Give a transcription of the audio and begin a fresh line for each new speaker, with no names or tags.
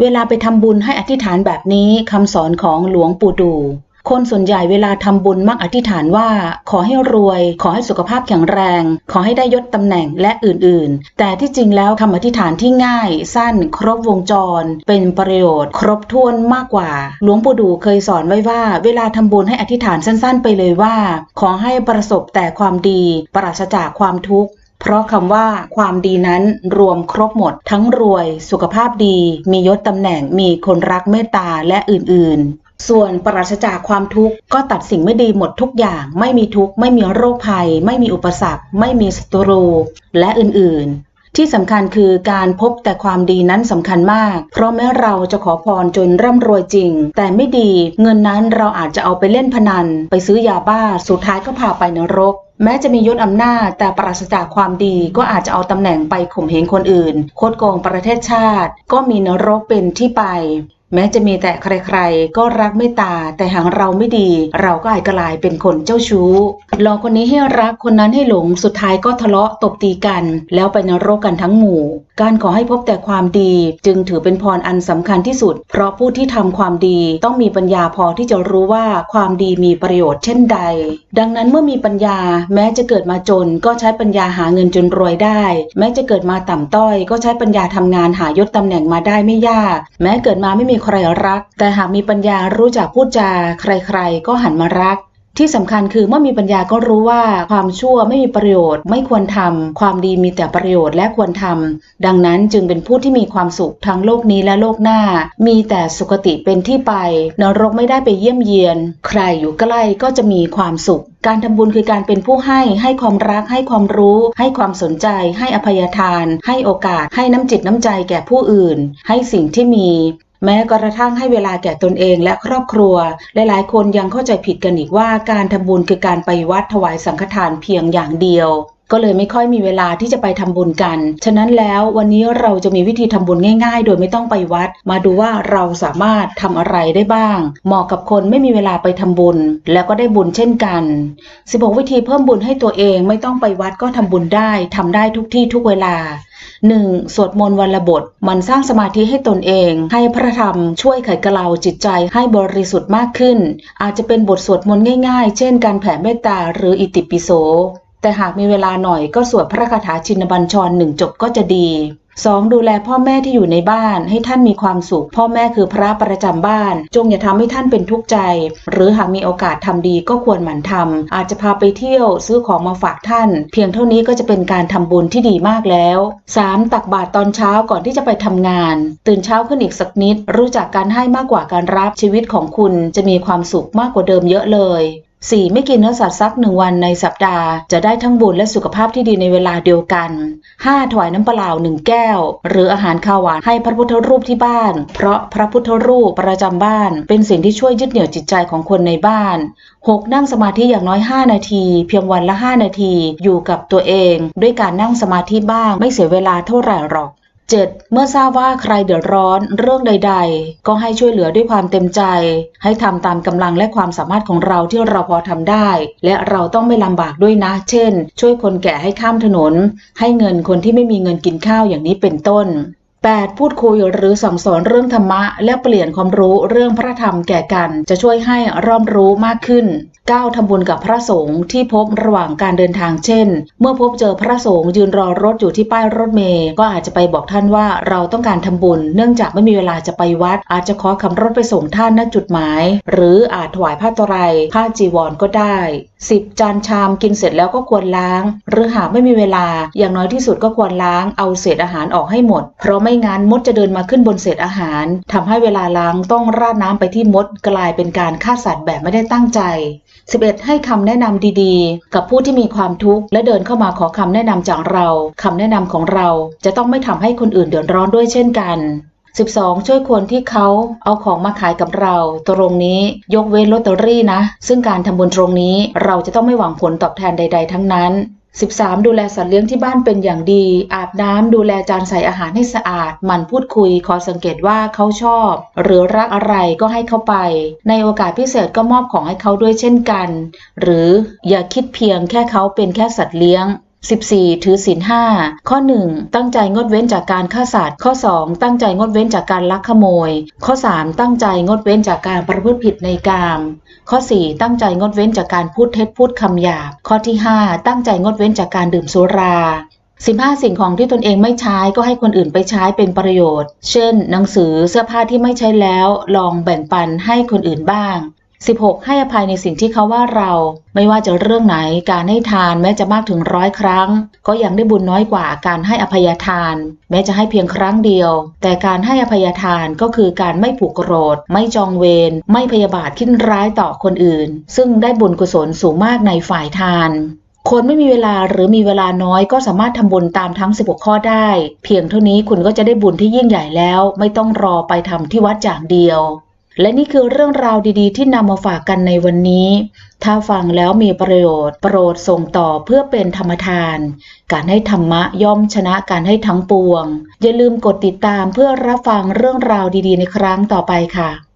เวลาไปทำบุญให้อธิษฐานแบบนี้คำสอนของหลวงปู่ดู คนส่วนใหญ่เวลาทำบุญมักอธิษฐานว่า ขอให้รวย ขอให้สุขภาพแข็งแรง ขอให้ได้ยศตำแหน่งและอื่นๆ แต่ที่จริงแล้วคำอธิษฐานที่ง่าย สั้น ครบวงจร เป็นประโยชน์ ครบถ้วนมากกว่า หลวงปู่ดูเคยสอนไว้ว่า เวลาทำบุญให้อธิษฐานสั้น ๆ ไปเลยว่า ขอให้ประสบแต่ความดี ปราศจากความทุกข์ เพราะคำว่าความดีนั้นรวมครบหมด ทั้งรวย สุขภาพดี มียศตำแหน่ง มีคนรักเมตตาและอื่น ๆส่วนปราศจากความทุกข์ก็ตัดสิ่งไม่ดีหมดทุกอย่าง ไม่มีทุกข์ ไม่มีโรคภัย ไม่มีอุปสรรค ไม่มีศัตรู และอื่นๆ ที่สำคัญคือการพบแต่ความดีนั้นสำคัญมาก เพราะแม้เราจะขอพรจนร่ำรวยจริง แต่ไม่ดีเงินนั้นเราอาจจะเอาไปเล่นพนัน ไปซื้อยาบ้าสุดท้ายก็พาไปนรก แม้จะมียศอำนาจ แต่ปราศจากความดีก็อาจจะเอาตำแหน่งไปข่มเหงคนอื่นโคดโกงประเทศชาติ ก็มีนรกเป็นที่ไป แม้จะมีแต่ใครๆ ก็รักเมตตา แต่หากเราไม่ดี เราก็อาจกลายเป็นคนเจ้าชู้หลอกคนนี้ให้รักคนนั้นให้หลงสุดท้ายก็ทะเลาะตบตีกัน แล้วไปนรกกันทั้งหมู่ การขอให้พบแต่ความดี จึงถือเป็นพรอันสำคัญที่สุด เพราะผู้ที่ทำความดีต้องมีปัญญาพอที่จะรู้ว่าความดีมีประโยชน์เช่นใด ดังนั้นเมื่อมีปัญญา แม้จะเกิดมาจนก็ใช้ปัญญาหาเงินจนรวยได้ แม้จะเกิดมาต่ำต้อย ก็ใช้ปัญญาทำงานหายศตำแหน่งมาได้ไม่ยาก แม้เกิดมาไม่มีใครรัก แต่หากมีปัญญารู้จักพูดจา ใครๆ ก็หันมารัก ที่สำคัญคือเมื่อมีปัญญาก็รู้ว่าความชั่วไม่มีประโยชน์ ไม่ควรทำความดีมีแต่ประโยชน์และควรทำดังนั้นจึงเป็นผู้ที่มีความสุขทั้งโลกนี้และโลกหน้า มีแต่สุคติเป็นที่ไป นรกไม่ได้ไปเยี่ยมเยียน ใครอยู่ใกล้ก็จะมีความสุขการทำบุญคือการเป็นผู้ให้ให้ความรัก ให้ความรู้ ให้ความสนใจ ให้อภัยทาน ให้โอกาส ให้น้ำจิตน้ำใจแก่ผู้อื่น ให้สิ่งที่มี แม้กระทั่งให้เวลาแก่ตนเองและครอบครัว หลายๆ คนยังเข้าใจผิดกันอีกว่าการทำบุญคือการไปวัดถวายสังฆทานเพียงอย่างเดียว ก็เลยไม่ค่อยมีเวลาที่จะไปทำบุญกัน ฉะนั้นแล้ววันนี้เราจะมีวิธีทำบุญง่าย ๆ โดยไม่ต้องไปวัด มาดูว่าเราสามารถทำอะไรได้บ้าง เหมาะกับคนไม่มีเวลาไปทำบุญ แล้วก็ได้บุญเช่นกัน 16 วิธีเพิ่มบุญให้ตัวเองไม่ต้องไปวัดก็ทำบุญได้ทำได้ทุกที่ทุกเวลา 1. สวดมนต์วันละบท มันสร้างสมาธิให้ตนเอง ให้พระธรรมช่วยไขกระเลาจิตใจให้บริสุทธิ์มากขึ้น อาจจะเป็นบทสวดมนต์ง่ายๆ เช่น การแผ่เมตตาหรืออิติปิโส แต่หากมีเวลาหน่อยก็สวดพระคาถาชินบัญชรหนึ่งจบก็จะดี 2. ดูแลพ่อแม่ที่อยู่ในบ้านให้ท่านมีความสุข พ่อแม่คือพระประจำบ้าน จงอย่าทำให้ท่านเป็นทุกข์ใจ หรือหากมีโอกาสทำดีก็ควรหมั่นทำอาจจะพาไปเที่ยวซื้อของมาฝากท่าน เพียงเท่านี้ก็จะเป็นการทำบุญที่ดีมากแล้ว 3. ตักบาตรตอนเช้าก่อนที่จะไปทำงาน ตื่นเช้าขึ้นอีกสักนิด รู้จักการให้มากกว่าการรับชีวิตของคุณจะมีความสุขมากกว่าเดิมเยอะเลย 4. ไม่กินเนื้อสัตว์สักหนึ่งวันในสัปดาห์ จะได้ทั้งบุญและสุขภาพที่ดีในเวลาเดียวกัน 5. ถวายน้ำเปล่าหนึ่งแก้ว หรืออาหารข้าวหวานให้พระพุทธรูปที่บ้าน เพราะพระพุทธรูปประจำบ้าน เป็นสิ่งที่ช่วยยึดเหนี่ยวจิตใจของคนในบ้าน 6. นั่งสมาธิอย่างน้อย 5 นาที เพียงวันละ 5 นาที อยู่กับตัวเอง ด้วยการนั่งสมาธิบ้างไม่เสียเวลาเท่าไหร่หรอก 7. เมื่อทราบว่าใครเดือดร้อนเรื่องใด ๆ ก็ให้ช่วยเหลือด้วยความเต็มใจ ให้ทำตามกำลังและความสามารถของเราที่เราพอทำได้ และเราต้องไม่ลำบากด้วยนะ เช่น ช่วยคนแก่ให้ข้ามถนน ให้เงินคนที่ไม่มีเงินกินข้าวอย่างนี้เป็นต้น 8. พูดคุยหรือสั่งสอนเรื่องธรรมะ และเปลี่ยนความรู้เรื่องพระธรรมแก่กัน จะช่วยให้รอบรู้มากขึ้น 9. ทำบุญกับพระสงฆ์ที่พบระหว่างการเดินทางเช่น เมื่อพบเจอพระสงฆ์ยืนรอรถอยู่ที่ป้ายรถเมล์ก็อาจจะไปบอกท่านว่าเราต้องการทำบุญ เนื่องจากไม่มีเวลาจะไปวัด อาจจะขอขับรถไปส่งท่านณจุดหมาย หรืออาจถวายผ้าตรัยผ้าจีวรก็ได้ 10. จานชามกินเสร็จแล้วก็ควรล้าง หรือหากไม่มีเวลา อย่างน้อยที่สุดก็ควรล้างเอาเศษอาหารออกให้หมด เพราะไม่งั้นมดจะเดินมาขึ้นบนเศษอาหารทำให้เวลาล้างต้องราดน้ำไปที่มดกลายเป็นการฆ่าสัตว์แบบไม่ได้ตั้งใจ 11. ให้คำแนะนำดีๆ กับผู้ที่มีความทุกข์และเดินเข้ามาขอคำแนะนำจากเราคำแนะนำของเราจะต้องไม่ทำให้คนอื่นเดือดร้อนด้วยเช่นกัน 12. ช่วยคนที่เขาเอาของมาขายกับเรา ตรงนี้ยกเว้นลอตเตอรี่นะ ซึ่งการทำบุญตรงนี้เราจะต้องไม่หวังผลตอบแทนใด ๆ ทั้งนั้น 13. ดูแลสัตว์เลี้ยงที่บ้านเป็นอย่างดี อาบน้ำดูแลจานใส่อาหารให้สะอาด หมั่นพูดคุย ขอสังเกตว่าเขาชอบ หรือรักอะไรก็ให้เขาไป ในโอกาสพิเศษก็มอบของให้เขาด้วยเช่นกัน หรืออย่าคิดเพียงแค่เขาเป็นแค่สัตว์เลี้ยง 14. ถือศีลห้าข้อ 1 ตั้งใจงดเว้นจากการฆ่าสัตว์ ข้อ 2 ตั้งใจงดเว้นจากการลักขโมย ข้อ 3 ตั้งใจงดเว้นจากการประพฤติผิดในกาม ข้อ 4 ตั้งใจงดเว้นจากการพูดเท็จพูดคำหยาบ ข้อที่ 5 ตั้งใจงดเว้นจากการดื่มสุรา15 สิ่งของที่ตนเองไม่ใช้ก็ให้คนอื่นไปใช้เป็นประโยชน์ เช่น หนังสือเสื้อผ้าที่ไม่ใช้แล้ว ลองแบ่งปันให้คนอื่นบ้าง 16. ให้อภัยในสิ่งที่เขาว่าเรา ไม่ว่าจะเรื่องไหนการให้ทานแม้จะมากถึงร้อยครั้ง ก็ยังได้บุญน้อยกว่าการให้อภัยทาน แม้จะให้เพียงครั้งเดียว แต่การให้อภัยทานก็คือการไม่ผูกโกรธ ไม่จองเวรไม่พยาบาทคิดร้ายต่อคนอื่น ซึ่งได้บุญกุศลสูงมากในฝ่ายทานคนไม่มีเวลาหรือมีเวลาน้อยก็สามารถทำบุญตามทั้ง 16 ข้อได้ เพียงเท่านี้คุณก็จะได้บุญที่ยิ่งใหญ่แล้ว ไม่ต้องรอไปทำที่วัดอย่างเดียว และนี่คือเรื่องราวดีๆ ที่นำมาฝากกันในวันนี้ ถ้าฟังแล้วมีประโยชน์ โปรดส่งต่อเพื่อเป็นธรรมทาน การให้ธรรมะย่อมชนะการให้ทั้งปวง อย่าลืมกดติดตามเพื่อรับฟังเรื่องราวดีๆ ในครั้งต่อไปค่ะ